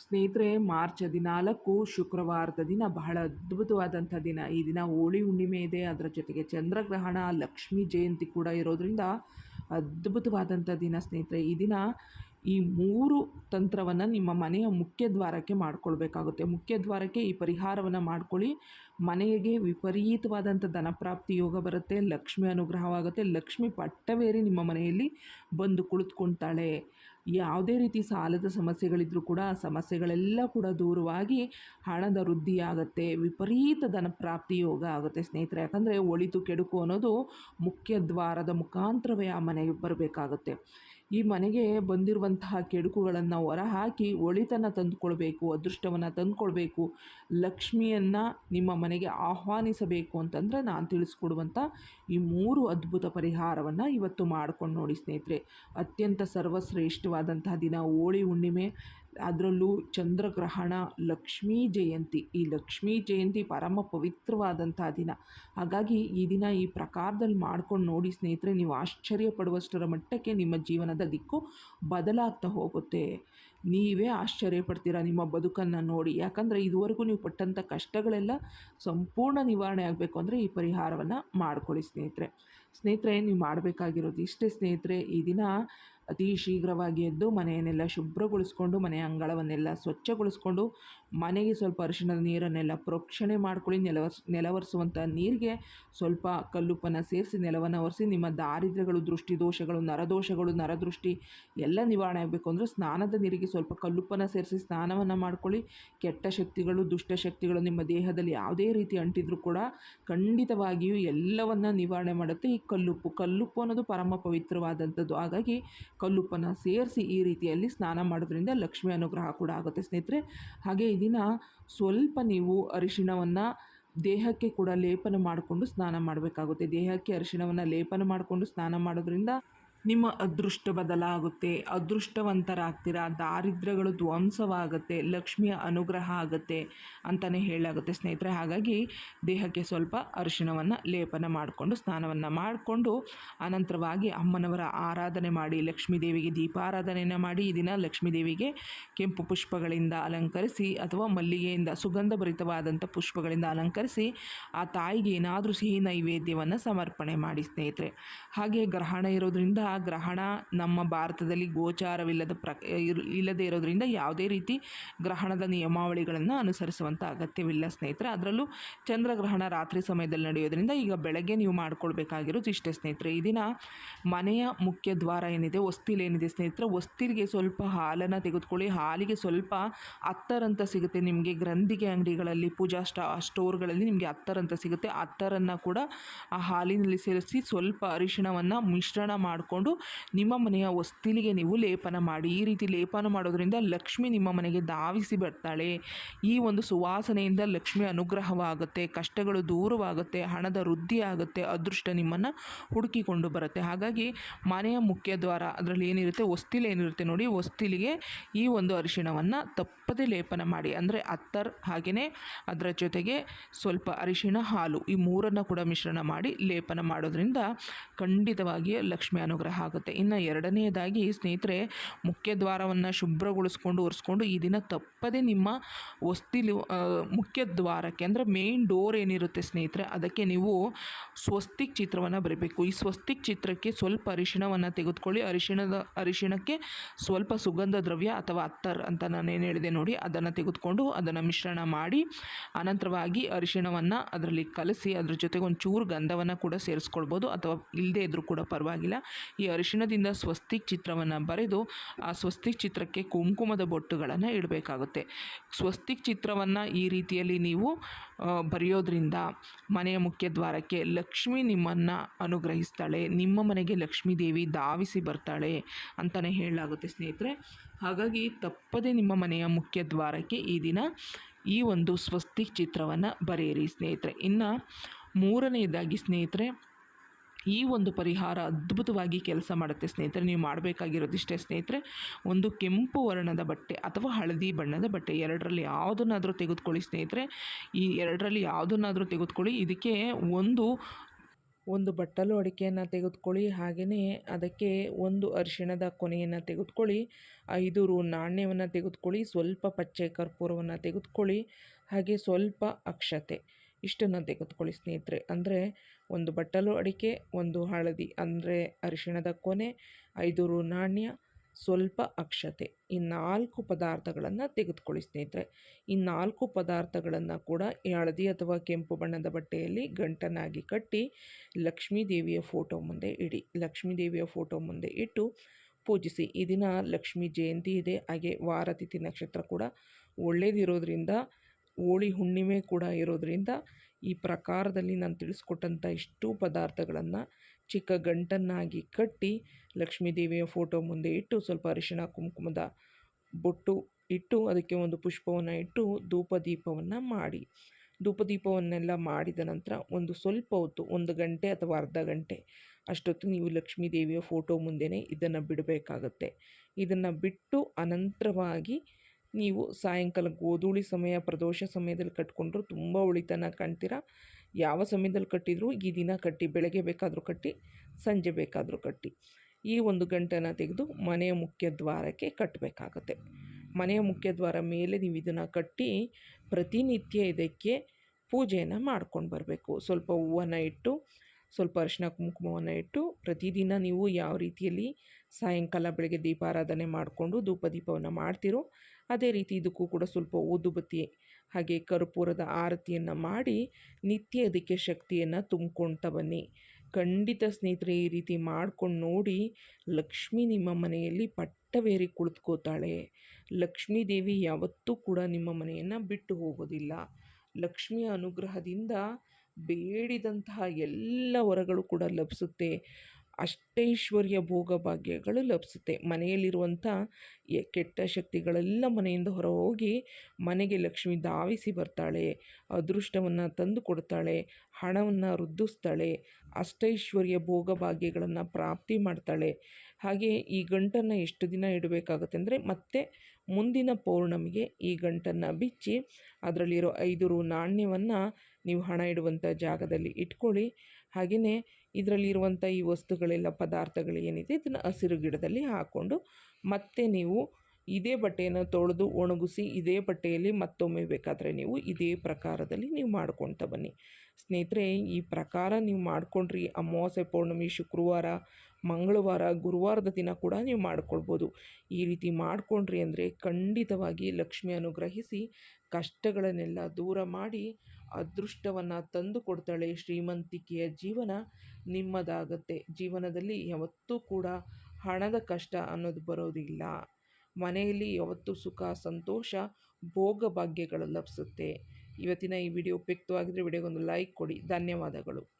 ಸ್ನೇಹಿತರೆ, ಮಾರ್ಚ್ ಹದಿನಾಲ್ಕು ಶುಕ್ರವಾರದ ದಿನ ಬಹಳ ಅದ್ಭುತವಾದಂಥ ದಿನ. ಈ ದಿನ ಹೋಳಿ ಹುಣ್ಣಿಮೆ ಇದೆ. ಅದರ ಜೊತೆಗೆ ಚಂದ್ರಗ್ರಹಣ, ಲಕ್ಷ್ಮಿ ಜಯಂತಿ ಕೂಡ ಇರೋದರಿಂದ ಅದ್ಭುತವಾದಂಥ ದಿನ ಸ್ನೇಹಿತರೆ. ಈ ದಿನ ಈ ಮೂರು ತಂತ್ರವನ್ನು ನಿಮ್ಮ ಮನೆಯ ಮುಖ್ಯ ದ್ವಾರಕ್ಕೆ ಮಾಡ್ಕೊಳ್ಬೇಕಾಗುತ್ತೆ. ಮುಖ್ಯ ದ್ವಾರಕ್ಕೆ ಈ ಪರಿಹಾರವನ್ನು ಮಾಡ್ಕೊಳ್ಳಿ. ಮನೆಗೆ ವಿಪರೀತವಾದಂಥ ಧನಪ್ರಾಪ್ತಿ ಯೋಗ ಬರುತ್ತೆ, ಲಕ್ಷ್ಮಿ ಅನುಗ್ರಹವಾಗುತ್ತೆ. ಲಕ್ಷ್ಮಿ ಪಟ್ಟವೇರಿ ನಿಮ್ಮ ಮನೆಯಲ್ಲಿ ಬಂದು ಕುಳಿತುಕೊಳ್ತಾಳೆ. ಯಾವುದೇ ರೀತಿ ಸಾಲದ ಸಮಸ್ಯೆಗಳಿದ್ರೂ ಕೂಡ ಆ ಸಮಸ್ಯೆಗಳೆಲ್ಲ ಕೂಡ ದೂರವಾಗಿ ಹಣದ ವೃದ್ಧಿಯಾಗುತ್ತೆ ವಿಪರೀತ ಧನಪ್ರಾಪ್ತಿ ಯೋಗ ಆಗುತ್ತೆ ಸ್ನೇಹಿತರೆ. ಯಾಕಂದರೆ ಒಳಿತು ಕೆಡುಕು ಅನ್ನೋದು ಮುಖ್ಯ ದ್ವಾರದ ಮುಖಾಂತರವೇ ಆ ಮನೆಗೆ ಬರಬೇಕಾಗುತ್ತೆ. ಈ ಮನೆಗೆ ಬಂದಿರುವಂತಹ ಕೆಡುಕುಗಳನ್ನು ಹೊರಹಾಕಿ ಒಳಿತನ್ನು ತಂದುಕೊಳ್ಬೇಕು, ಅದೃಷ್ಟವನ್ನು ತಂದುಕೊಳ್ಬೇಕು, ಲಕ್ಷ್ಮಿಯನ್ನು ನಿಮ್ಮ ಮನೆಗೆ ಆಹ್ವಾನಿಸಬೇಕು ಅಂತಂದರೆ ನಾನು ತಿಳಿಸ್ಕೊಡುವಂಥ ಈ ಮೂರು ಅದ್ಭುತ ಪರಿಹಾರವನ್ನು ಇವತ್ತು ಮಾಡ್ಕೊಂಡು ನೋಡಿ ಸ್ನೇಹಿತರೆ. ಅತ್ಯಂತ ಸರ್ವಶ್ರೇಷ್ಠವಾದಂತಹ ದಿನ, ಹೋಳಿ ಹುಣ್ಣಿಮೆ ಅದರಲ್ಲೂ ಚಂದ್ರಗ್ರಹಣ, ಲಕ್ಷ್ಮೀ ಜಯಂತಿ. ಈ ಲಕ್ಷ್ಮೀ ಜಯಂತಿ ಪರಮ ಪವಿತ್ರವಾದಂಥ ದಿನ. ಹಾಗಾಗಿ ಈ ದಿನ ಈ ಪ್ರಕಾರದಲ್ಲಿ ಮಾಡ್ಕೊಂಡು ನೋಡಿ ಸ್ನೇಹಿತರೆ, ನೀವು ಆಶ್ಚರ್ಯ ಪಡುವಷ್ಟರ ಮಟ್ಟಕ್ಕೆ ನಿಮ್ಮ ಜೀವನದ ದಿಕ್ಕು ಬದಲಾಗ್ತಾ ಹೋಗುತ್ತೆ. ನೀವೇ ಆಶ್ಚರ್ಯ ಪಡ್ತೀರಾ ನಿಮ್ಮ ಬದುಕನ್ನು ನೋಡಿ. ಯಾಕಂದರೆ ಇದುವರೆಗೂ ನೀವು ಪಟ್ಟಂಥ ಕಷ್ಟಗಳೆಲ್ಲ ಸಂಪೂರ್ಣ ನಿವಾರಣೆ ಆಗಬೇಕು ಅಂದರೆ ಈ ಪರಿಹಾರವನ್ನು ಮಾಡ್ಕೊಳ್ಳಿ ಸ್ನೇಹಿತರೆ. ಸ್ನೇಹಿತರೆ, ನೀವು ಮಾಡಬೇಕಾಗಿರೋದು ಇಷ್ಟೇ ಸ್ನೇಹಿತರೆ, ಈ ದಿನ ಅತಿ ಶೀಘ್ರವಾಗಿ ಎದ್ದು ಮನೆಯನ್ನೆಲ್ಲ ಶುಭ್ರಗೊಳಿಸ್ಕೊಂಡು, ಮನೆಯ ಅಂಗಳವನ್ನೆಲ್ಲ ಸ್ವಚ್ಛಗೊಳಿಸ್ಕೊಂಡು, ಮನೆಗೆ ಸ್ವಲ್ಪ ಅರಿಶಿಣದ ನೀರನ್ನೆಲ್ಲ ಪ್ರೋಕ್ಷಣೆ ಮಾಡ್ಕೊಳ್ಳಿ. ನೆಲವರ್ಸ್ ನೆಲವರ್ಸುವಂಥ ನೀರಿಗೆ ಸ್ವಲ್ಪ ಕಲ್ಲುಪ್ಪನ್ನು ಸೇರಿಸಿ, ನೆಲವನ್ನು ಒರೆಸಿ, ನಿಮ್ಮ ದಾರಿದ್ರ್ಯಗಳು ದೃಷ್ಟಿ ದೋಷಗಳು ನರದೋಷಗಳು, ನರದೃಷ್ಟಿ ಎಲ್ಲ ನಿವಾರಣೆ ಆಗಬೇಕು ಅಂದರೆ ಸ್ನಾನದ ನೀರಿಗೆ ಸ್ವಲ್ಪ ಕಲ್ಲುಪ್ಪನ್ನು ಸೇರಿಸಿ ಸ್ನಾನವನ್ನು ಮಾಡ್ಕೊಳ್ಳಿ. ಕೆಟ್ಟ ಶಕ್ತಿಗಳು ದುಷ್ಟಶಕ್ತಿಗಳು ನಿಮ್ಮ ದೇಹದಲ್ಲಿ ಯಾವುದೇ ರೀತಿ ಅಂಟಿದ್ರೂ ಕೂಡ ಖಂಡಿತವಾಗಿಯೂ ಎಲ್ಲವನ್ನು ನಿವಾರಣೆ ಮಾಡುತ್ತೆ. ಈ ಕಲ್ಲುಪ್ಪು ಕಲ್ಲುಪ್ಪು ಅನ್ನೋದು ಪರಮ ಪವಿತ್ರವಾದಂಥದ್ದು. ಹಾಗಾಗಿ ಕಲ್ಲುಪ್ಪನ್ನು ಸೇರಿಸಿ ಈ ರೀತಿಯಲ್ಲಿ ಸ್ನಾನ ಮಾಡೋದ್ರಿಂದ ಲಕ್ಷ್ಮಿ ಅನುಗ್ರಹ ಕೂಡ ಆಗುತ್ತೆ ಸ್ನೇಹಿತರೆ. ಹಾಗೆ ಈ ದಿನ ಸ್ವಲ್ಪ ನೀವು ಅರಿಶಿಣವನ್ನು ದೇಹಕ್ಕೆ ಕೂಡ ಲೇಪನ ಮಾಡಿಕೊಂಡು ಸ್ನಾನ ಮಾಡಬೇಕಾಗುತ್ತೆ. ದೇಹಕ್ಕೆ ಅರಿಶಿಣವನ್ನು ಲೇಪನ ಮಾಡಿಕೊಂಡು ಸ್ನಾನ ಮಾಡೋದ್ರಿಂದ ನಿಮ್ಮ ಅದೃಷ್ಟ ಬದಲಾಗುತ್ತೆ. ಅದೃಷ್ಟವಂತರಾಗ್ತೀರಾ? ದಾರಿದ್ರ್ಯಗಳು ಧ್ವಂಸವಾಗುತ್ತೆ. ಲಕ್ಷ್ಮಿಯ ಅನುಗ್ರಹ ಆಗುತ್ತೆ ಅಂತಲೇ ಹೇಳಾಗುತ್ತೆ ಸ್ನೇಹಿತರೆ. ಹಾಗಾಗಿ ದೇಹಕ್ಕೆ ಸ್ವಲ್ಪ ಅರಿಶಿಣವನ್ನು ಲೇಪನ ಮಾಡಿಕೊಂಡು, ಸ್ನಾನವನ್ನು ಮಾಡಿಕೊಂಡು, ಅನಂತರವಾಗಿ ಅಮ್ಮನವರ ಆರಾಧನೆ ಮಾಡಿ, ಲಕ್ಷ್ಮೀ ದೇವಿಗೆ ದೀಪಾರಾಧನೆಯನ್ನು ಮಾಡಿ, ಈ ದಿನ ಲಕ್ಷ್ಮೀ ದೇವಿಗೆ ಕೆಂಪು ಪುಷ್ಪಗಳಿಂದ ಅಲಂಕರಿಸಿ ಅಥವಾ ಮಲ್ಲಿಗೆಯಿಂದ ಸುಗಂಧಭರಿತವಾದಂಥ ಪುಷ್ಪಗಳಿಂದ ಅಲಂಕರಿಸಿ, ಆ ತಾಯಿಗೆ ಏನಾದರೂ ಸಿಹಿ ನೈವೇದ್ಯವನ್ನು ಸಮರ್ಪಣೆ ಮಾಡಿ ಸ್ನೇಹಿತರೆ. ಹಾಗೆ ಗ್ರಹಣ ಇರೋದ್ರಿಂದ ಗ್ರಹಣ ನಮ್ಮ ಭಾರತದಲ್ಲಿ ಗೋಚಾರವಿಲ್ಲದ ಪ್ರ ಇಲ್ಲದೇ ಇರೋದ್ರಿಂದ ಯಾವುದೇ ರೀತಿ ಗ್ರಹಣದ ನಿಯಮಾವಳಿಗಳನ್ನು ಅನುಸರಿಸುವಂಥ ಅಗತ್ಯವಿಲ್ಲ ಸ್ನೇಹಿತರೆ. ಅದರಲ್ಲೂ ಚಂದ್ರಗ್ರಹಣ ರಾತ್ರಿ ಸಮಯದಲ್ಲಿ ನಡೆಯೋದ್ರಿಂದ ಈಗ ಬೆಳಗ್ಗೆ ನೀವು ಮಾಡ್ಕೊಳ್ಬೇಕಾಗಿರೋದು ಇಷ್ಟೇ ಸ್ನೇಹಿತರೆ. ಈ ದಿನ ಮನೆಯ ಮುಖ್ಯ ದ್ವಾರ ಏನಿದೆ ಏನಿದೆ ಸ್ನೇಹಿತರೆ, ಹೊಸ್ತಿಲಿಗೆ ಸ್ವಲ್ಪ ಹಾಲನ್ನು ತೆಗೆದುಕೊಳ್ಳಿ. ಹಾಲಿಗೆ ಸ್ವಲ್ಪ ಹತ್ತರಂತ ಸಿಗುತ್ತೆ ನಿಮಗೆ. ಗ್ರಂಥಿಗೆ ಅಂಗಡಿಗಳಲ್ಲಿ, ಪೂಜಾ ಸ್ಟಾ, ಸ್ಟೋರ್ಗಳಲ್ಲಿ ನಿಮಗೆ ಹತ್ತರಂತ ಸಿಗುತ್ತೆ. ಹತ್ತರನ್ನು ಕೂಡ ಆ ಹಾಲಿನಲ್ಲಿ ಸೇರಿಸಿ ಸ್ವಲ್ಪ ಅರಿಶಿಣವನ್ನು ಮಿಶ್ರಣ ಮಾಡಿಕೊಂಡು ನಿಮ್ಮ ಮನೆಯ ಹೊಸ್ತಿಲಿಗೆ ನೀವು ಲೇಪನ ಮಾಡಿ. ಈ ರೀತಿ ಲೇಪನ ಮಾಡೋದ್ರಿಂದ ಲಕ್ಷ್ಮಿ ನಿಮ್ಮ ಮನೆಗೆ ಧಾವಿಸಿ ಬರ್ತಾಳೆ. ಈ ಒಂದು ಸುವಾಸನೆಯಿಂದ ಲಕ್ಷ್ಮಿ ಅನುಗ್ರಹವಾಗುತ್ತೆ, ಕಷ್ಟಗಳು ದೂರವಾಗುತ್ತೆ, ಹಣದ ವೃದ್ಧಿ ಆಗುತ್ತೆ, ಅದೃಷ್ಟ ನಿಮ್ಮನ್ನು ಹುಡುಕಿಕೊಂಡು ಬರುತ್ತೆ. ಹಾಗಾಗಿ ಮನೆಯ ಮುಖ್ಯ ದ್ವಾರ ಅದರಲ್ಲಿ ಏನಿರುತ್ತೆ? ಹೊಸ್ತಿಲು ಏನಿರುತ್ತೆ ನೋಡಿ ಹೊಸ್ತಿಲಿಗೆ ಈ ಒಂದು ಅರಿಶಿಣವನ್ನು ತಪ್ಪದೆ ಲೇಪನ ಮಾಡಿ. ಅಂದರೆ ಅತ್ತರ್ ಹಾಗೆಯೇ ಅದರ ಜೊತೆಗೆ ಸ್ವಲ್ಪ ಅರಿಶಿಣ ಹಾಲು ಈ ಮೂರನ್ನು ಕೂಡ ಮಿಶ್ರಣ ಮಾಡಿ ಲೇಪನ ಮಾಡೋದ್ರಿಂದ ಖಂಡಿತವಾಗಿಯೇ ಲಕ್ಷ್ಮಿ ಅನುಗ್ರಹ ಆಗುತ್ತೆ. ಇನ್ನು ಎರಡನೆಯದಾಗಿ ಸ್ನೇಹಿತರೆ, ಮುಖ್ಯ ದ್ವಾರವನ್ನು ಶುಭ್ರಗೊಳಿಸ್ಕೊಂಡು, ಒರೆಸ್ಕೊಂಡು ಈ ದಿನ ತಪ್ಪದೇ ನಿಮ್ಮ ವಸ್ತಿಲಿ ಮುಖ್ಯ ದ್ವಾರಕ್ಕೆ ಅಂದರೆ ಮೇನ್ ಡೋರ್ ಏನಿರುತ್ತೆ ಸ್ನೇಹಿತರೆ, ಅದಕ್ಕೆ ನೀವು ಸ್ವಸ್ತಿಕ್ ಚಿತ್ರವನ್ನು ಬರೀಬೇಕು. ಈ ಸ್ವಸ್ತಿಕ್ ಚಿತ್ರಕ್ಕೆ ಸ್ವಲ್ಪ ಅರಿಶಿಣವನ್ನು ತೆಗೆದುಕೊಳ್ಳಿ. ಅರಿಶಿಣದ, ಅರಿಶಿಣಕ್ಕೆ ಸ್ವಲ್ಪ ಸುಗಂಧ ದ್ರವ್ಯ ಅಥವಾ ಅತ್ತರ್ ಅಂತ ನಾನು ಏನು ಹೇಳಿದೆ ನೋಡಿ, ಅದನ್ನು ತೆಗೆದುಕೊಂಡು ಅದನ್ನು ಮಿಶ್ರಣ ಮಾಡಿ, ಅನಂತರವಾಗಿ ಅರಿಶಿಣವನ್ನು ಅದರಲ್ಲಿ ಕಲಸಿ, ಅದ್ರ ಜೊತೆಗೆ ಒಂದು ಚೂರು ಗಂಧವನ್ನು ಕೂಡ ಸೇರಿಸ್ಕೊಳ್ಬೋದು. ಅಥವಾ ಇಲ್ಲದೇ ಇದ್ದರೂ ಕೂಡ ಪರವಾಗಿಲ್ಲ. ಈ ಅರಿಶಿಣದಿಂದ ಸ್ವಸ್ತಿಕ್ ಚಿತ್ರವನ್ನು ಬರೆದು ಆ ಸ್ವಸ್ತಿಕ್ ಚಿತ್ರಕ್ಕೆ ಕುಂಕುಮದ ಬೊಟ್ಟುಗಳನ್ನು ಇಡಬೇಕಾಗುತ್ತೆ. ಸ್ವಸ್ತಿಕ್ ಚಿತ್ರವನ್ನು ಈ ರೀತಿಯಲ್ಲಿ ನೀವು ಬರೆಯೋದ್ರಿಂದ ಮನೆಯ ಮುಖ್ಯ ದ್ವಾರಕ್ಕೆ ಲಕ್ಷ್ಮಿ ನಿಮ್ಮನ್ನು ಅನುಗ್ರಹಿಸ್ತಾಳೆ, ನಿಮ್ಮ ಮನೆಗೆ ಲಕ್ಷ್ಮೀ ದೇವಿ ಧಾವಿಸಿ ಬರ್ತಾಳೆ ಅಂತಲೇ ಹೇಳಲಾಗುತ್ತೆ ಸ್ನೇಹಿತರೆ. ಹಾಗಾಗಿ ತಪ್ಪದೇ ನಿಮ್ಮ ಮನೆಯ ಮುಖ್ಯ ದ್ವಾರಕ್ಕೆ ಈ ದಿನ ಈ ಒಂದು ಸ್ವಸ್ತಿಕ್ ಚಿತ್ರವನ್ನು ಬರೆಯಿರಿ ಸ್ನೇಹಿತರೆ. ಇನ್ನು ಮೂರನೆಯದಾಗಿ ಸ್ನೇಹಿತರೆ ಈ ಒಂದು ಪರಿಹಾರ ಅದ್ಭುತವಾಗಿ ಕೆಲಸ ಮಾಡುತ್ತೆ ಸ್ನೇಹಿತರೆ. ನೀವು ಮಾಡಬೇಕಾಗಿರೋದಿಷ್ಟೇ ಸ್ನೇಹಿತರೆ. ಒಂದು ಕೆಂಪು ವರ್ಣದ ಬಟ್ಟೆ ಅಥವಾ ಹಳದಿ ಬಣ್ಣದ ಬಟ್ಟೆ ಎರಡರಲ್ಲಿ ಯಾವುದನ್ನಾದರೂ ತೆಗೆದುಕೊಳ್ಳಿ ಸ್ನೇಹಿತರೆ. ಈ ಎರಡರಲ್ಲಿ ಯಾವುದನ್ನಾದರೂ ತೆಗೆದುಕೊಳ್ಳಿ. ಇದಕ್ಕೆ ಒಂದು ಒಂದು ಬಟ್ಟಲು ಅಡಿಕೆಯನ್ನು ತೆಗೆದುಕೊಳ್ಳಿ. ಹಾಗೆಯೇ ಅದಕ್ಕೆ ಒಂದು ಅರಿಶಿಣದ ಕೊನೆಯನ್ನು ತೆಗೆದುಕೊಳ್ಳಿ. ಐದು ರು ನಾಣ್ಯವನ್ನು ತೆಗೆದುಕೊಳ್ಳಿ. ಸ್ವಲ್ಪ ಪಚ್ಚೆ ಕರ್ಪೂರವನ್ನು ತೆಗೆದುಕೊಳ್ಳಿ. ಹಾಗೆ ಸ್ವಲ್ಪ ಅಕ್ಷತೆ. ಇಷ್ಟನ್ನು ತೆಗೆದುಕೊಳ್ಳಿ ಸ್ನೇಹಿತರೆ. ಅಂದರೆ ಒಂದು ಬಟ್ಟಲು ಅಡಿಕೆ, ಒಂದು ಹಳದಿ, ಅಂದರೆ ಅರಿಶಿಣದ ಕೊನೆ ಐದು ರು ನಾಣ್ಯ, ಸ್ವಲ್ಪ ಅಕ್ಷತೆ. ಈ ನಾಲ್ಕು ಪದಾರ್ಥಗಳನ್ನು ತೆಗೆದುಕೊಳ್ಳಿ ಸ್ನೇಹಿತರೆ. ಈ ನಾಲ್ಕು ಪದಾರ್ಥಗಳನ್ನು ಕೂಡ ಈ ಹಳದಿ ಅಥವಾ ಕೆಂಪು ಬಣ್ಣದ ಬಟ್ಟೆಯಲ್ಲಿ ಗಂಟನಾಗಿ ಕಟ್ಟಿ ಲಕ್ಷ್ಮೀ ದೇವಿಯ ಫೋಟೋ ಮುಂದೆ ಇಡಿ. ಲಕ್ಷ್ಮೀ ದೇವಿಯ ಫೋಟೋ ಮುಂದೆ ಇಟ್ಟು ಪೂಜಿಸಿ. ಈ ದಿನ ಲಕ್ಷ್ಮೀ ಜಯಂತಿ ಇದೆ. ಹಾಗೆ ವಾರತಿಥಿ ನಕ್ಷತ್ರ ಕೂಡ ಒಳ್ಳೇದಿರೋದ್ರಿಂದ ಹೋಳಿ ಹುಣ್ಣಿಮೆ ಕೂಡ ಇರೋದರಿಂದ ಈ ಪ್ರಕಾರದಲ್ಲಿ ನಾನು ತಿಳಿಸ್ಕೊಟ್ಟಂಥ ಇಷ್ಟು ಪದಾರ್ಥಗಳನ್ನು ಚಿಕ್ಕ ಗಂಟನ್ನಾಗಿ ಕಟ್ಟಿ ಲಕ್ಷ್ಮೀ ದೇವಿಯ ಫೋಟೋ ಮುಂದೆ ಇಟ್ಟು ಸ್ವಲ್ಪ ಅರಿಶಿಣ, ಕುಂಕುಮದ ಬೊಟ್ಟು ಇಟ್ಟು ಅದಕ್ಕೆ ಒಂದು ಪುಷ್ಪವನ್ನು ಇಟ್ಟು ಧೂಪ ದೀಪವನ್ನು ಮಾಡಿ. ಧೂಪದೀಪವನ್ನೆಲ್ಲ ಮಾಡಿದ ನಂತರ ಒಂದು ಸ್ವಲ್ಪ ಹೊತ್ತು, ಒಂದು ಗಂಟೆ ಅಥವಾ ಅರ್ಧ ಗಂಟೆ ಅಷ್ಟೊತ್ತು ನೀವು ಲಕ್ಷ್ಮೀ ದೇವಿಯ ಫೋಟೋ ಮುಂದೆಯೇ ಇದನ್ನು ಬಿಡಬೇಕಾಗತ್ತೆ. ಇದನ್ನು ಬಿಟ್ಟು ಅನಂತರವಾಗಿ ನೀವು ಸಾಯಂಕಾಲ ಗೋಧೂಳಿ ಸಮಯ, ಪ್ರದೋಷ ಸಮಯದಲ್ಲಿ ಕಟ್ಕೊಂಡ್ರು ತುಂಬ ಉಳಿತನ ಕಾಣ್ತೀರ? ಯಾವ ಸಮಯದಲ್ಲಿ ಕಟ್ಟಿದರೂ ಈ ದಿನ ಕಟ್ಟಿ, ಬೆಳಗ್ಗೆ ಬೇಕಾದರೂ ಕಟ್ಟಿ, ಸಂಜೆ ಬೇಕಾದರೂ ಕಟ್ಟಿ. ಈ ಒಂದು ಗಂಟನ್ನು ತೆಗೆದು ಮನೆಯ ಮುಖ್ಯ ದ್ವಾರಕ್ಕೆ ಕಟ್ಟಬೇಕಾಗತ್ತೆ ಮನೆಯ ಮುಖ್ಯ ದ್ವಾರ ಮೇಲೆ ನೀವು ಇದನ್ನು ಕಟ್ಟಿ ಪ್ರತಿನಿತ್ಯ ಇದಕ್ಕೆ ಪೂಜೆಯನ್ನು ಮಾಡ್ಕೊಂಡು ಬರಬೇಕು. ಸ್ವಲ್ಪ ಹೂವನ್ನು ಇಟ್ಟು, ಸ್ವಲ್ಪ ಅರಿಶಿನ ಕುಂಕುಮವನ್ನು ಇಟ್ಟು, ಪ್ರತಿದಿನ ನೀವು ಯಾವ ರೀತಿಯಲ್ಲಿ ಸಾಯಂಕಾಲ, ಬೆಳಗ್ಗೆ ದೀಪಾರಾಧನೆ ಮಾಡಿಕೊಂಡು ಧೂಪ ದೀಪವನ್ನು ಮಾಡ್ತೀರೋ ಅದೇ ರೀತಿ ಇದಕ್ಕೂ ಕೂಡ ಸ್ವಲ್ಪ ಊದುಬತ್ತಿ ಹಾಗೆ ಕರ್ಪೂರದ ಆರತಿಯನ್ನು ಮಾಡಿ ನಿತ್ಯ ಅದಕ್ಕೆ ಶಕ್ತಿಯನ್ನು ತುಂಬ್ಕೊಳ್ತಾ ಬನ್ನಿ. ಖಂಡಿತ ಸ್ನೇಹಿತರೆ, ಈ ರೀತಿ ಮಾಡ್ಕೊಂಡು ನೋಡಿ ಲಕ್ಷ್ಮಿ ನಿಮ್ಮ ಮನೆಯಲ್ಲಿ ಪಟ್ಟವೇರಿ ಕುಳಿತುಕೋತಾಳೆ. ಲಕ್ಷ್ಮೀ ದೇವಿ ಯಾವತ್ತೂ ಕೂಡ ನಿಮ್ಮ ಮನೆಯನ್ನು ಬಿಟ್ಟು ಹೋಗೋದಿಲ್ಲ. ಲಕ್ಷ್ಮಿಯ ಅನುಗ್ರಹದಿಂದ ಬೇಡಿದಂತಹ ಎಲ್ಲ ವರಗಳು ಕೂಡ ಲಭಿಸುತ್ತೆ. ಅಷ್ಟೈಶ್ವರ್ಯ ಭೋಗ ಭಾಗ್ಯಗಳು ಲಭಿಸುತ್ತೆ. ಮನೆಯಲ್ಲಿರುವಂಥ ಕೆಟ್ಟ ಶಕ್ತಿಗಳೆಲ್ಲ ಮನೆಯಿಂದ ಹೊರ ಹೋಗಿ ಮನೆಗೆ ಲಕ್ಷ್ಮಿ ಧಾವಿಸಿ ಬರ್ತಾಳೆ, ಅದೃಷ್ಟವನ್ನು ತಂದು ಕೊಡ್ತಾಳೆ, ಹಣವನ್ನು ವೃದ್ಧಿಸ್ತಾಳೆ ಅಷ್ಟೈಶ್ವರ್ಯ ಭೋಗ ಭಾಗ್ಯಗಳನ್ನು ಪ್ರಾಪ್ತಿ ಮಾಡ್ತಾಳೆ. ಹಾಗೆ ಈ ಗಂಟನ್ನು ಎಷ್ಟು ದಿನ ಇಡಬೇಕಾಗುತ್ತೆ ಅಂದರೆ ಮತ್ತೆ ಮುಂದಿನ ಪೌರ್ಣಮಿಗೆ ಈ ಗಂಟನ್ನು ಬಿಚ್ಚಿ ಅದರಲ್ಲಿರೋ ಐದು ರು ನಾಣ್ಯವನ್ನು ನೀವು ಹಣ ಇಡುವಂಥ ಜಾಗದಲ್ಲಿ ಇಟ್ಕೊಳ್ಳಿ. ಹಾಗೆಯೇ ಇದರಲ್ಲಿರುವಂಥ ಈ ವಸ್ತುಗಳೆಲ್ಲ ಪದಾರ್ಥಗಳು ಏನಿದೆ ಇದನ್ನು ಹಸಿರು ಗಿಡದಲ್ಲಿ ಹಾಕ್ಕೊಂಡು ಮತ್ತೆ ನೀವು ಇದೇ ಬಟ್ಟೆಯನ್ನು ತೊಳೆದು ಒಣಗಿಸಿ ಇದೇ ಬಟ್ಟೆಯಲ್ಲಿ ಮತ್ತೊಮ್ಮೆ ಬೇಕಾದರೆ ನೀವು ಇದೇ ಪ್ರಕಾರದಲ್ಲಿ ನೀವು ಮಾಡ್ಕೊಳ್ತಾ ಬನ್ನಿ. ಸ್ನೇಹಿತರೆ, ಈ ಪ್ರಕಾರ ನೀವು ಮಾಡಿಕೊಂಡ್ರಿ. ಅಮಾವಾಸ್ಯೆ ಪೌರ್ಣಮಿ, ಶುಕ್ರವಾರ, ಮಂಗಳವಾರ, ಗುರುವಾರದ ದಿನ ಕೂಡ ನೀವು ಮಾಡ್ಕೊಳ್ಬೋದು. ಈ ರೀತಿ ಮಾಡಿಕೊಂಡ್ರಿ ಅಂದರೆ ಖಂಡಿತವಾಗಿ ಲಕ್ಷ್ಮಿ ಅನುಗ್ರಹಿಸಿ ಕಷ್ಟಗಳನ್ನೆಲ್ಲ ದೂರ ಮಾಡಿ ಅದೃಷ್ಟವನ್ನು ತಂದು ಕೊಡ್ತಾಳೆ ಶ್ರೀಮಂತಿಕೆಯ ಜೀವನ ನಿಮ್ಮದಾಗತ್ತೆ. ಜೀವನದಲ್ಲಿ ಯಾವತ್ತೂ ಕೂಡ ಹಣದ ಕಷ್ಟ ಅನ್ನೋದು ಬರೋದಿಲ್ಲ. ಮನೆಯಲ್ಲಿ ಯಾವತ್ತೂ ಸುಖ, ಸಂತೋಷ, ಭೋಗ ಭಾಗ್ಯಗಳು ಲಭಿಸುತ್ತೆ. ಇವತ್ತಿನ ಈ ವಿಡಿಯೋ ಉಪಯುಕ್ತವಾಗಿದ್ದರೆ ವಿಡಿಯೋಗೊಂದು ಲೈಕ್ ಕೊಡಿ. ಧನ್ಯವಾದಗಳು.